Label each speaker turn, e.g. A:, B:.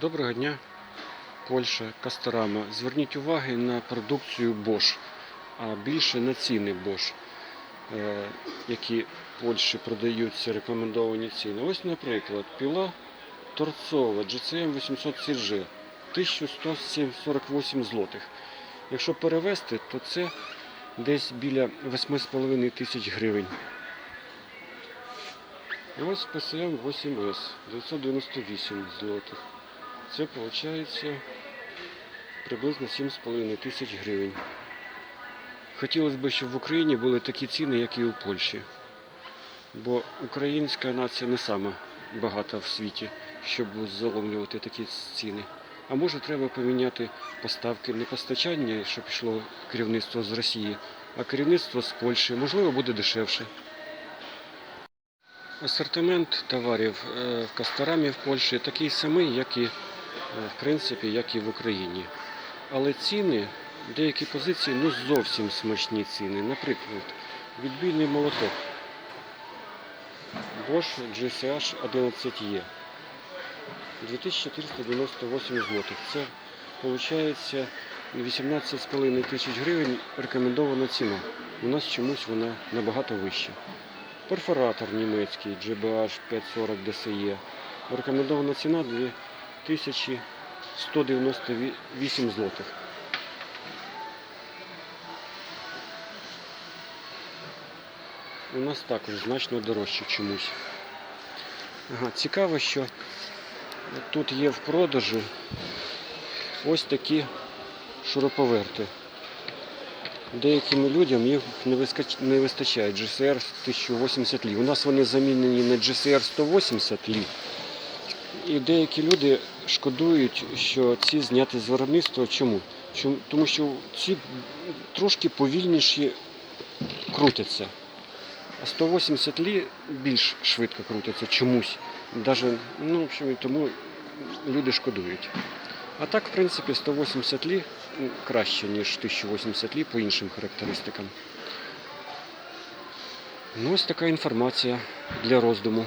A: Доброго дня, Польща, Касторама. Зверніть уваги на продукцію Bosch, а більше на ціни Bosch, е, які в Польщі продаються рекомендовані ціни. Ось, наприклад, піла торцова GCM 800 CG 1148 злотих. Якщо перевести, то це десь біля 8,5 тисяч гривень. І ось PSM 8S 998 злотих. Це виходить приблизно 7,5 тисяч гривень. Хотілося б, щоб в Україні були такі ціни, як і у Польщі. Бо українська нація не сама багата в світі, щоб заломлювати такі ціни. А може треба поміняти поставки не постачання, щоб пішло керівництво з Росії, а керівництво з Польщі. Можливо, буде дешевше. Асортимент товарів е, в Касторамі в Польщі такий самий, як і в принципі, як і в Україні. Але ціни, деякі позиції, ну зовсім смачні ціни. Наприклад, відбійний молоток Bosch GCH 11E 2498 злотих. Це виходить 18,5 тисяч гривень рекомендована ціна. У нас чомусь вона набагато вища. Перфоратор німецький GBH 540 DCE. Рекомендована ціна 2198 злотих. У нас також значно дорожче чомусь. Ага, цікаво, що тут є в продажу ось такі шуруповерти. Деяким людям їх не вистачає GCR 1080 лі. У нас вони замінені на GCR 180 лі. І деякі люди шкодують, що ці зняті з виробництва. Чому? Чому? Тому що ці трошки повільніші крутяться. А 180 лі більш швидко крутяться чомусь. Даже, ну, в общем, тому люди шкодують. А так, в принципі, 180 лі краще, ніж 1080 лі по іншим характеристикам. Ну, ось така інформація для роздуму.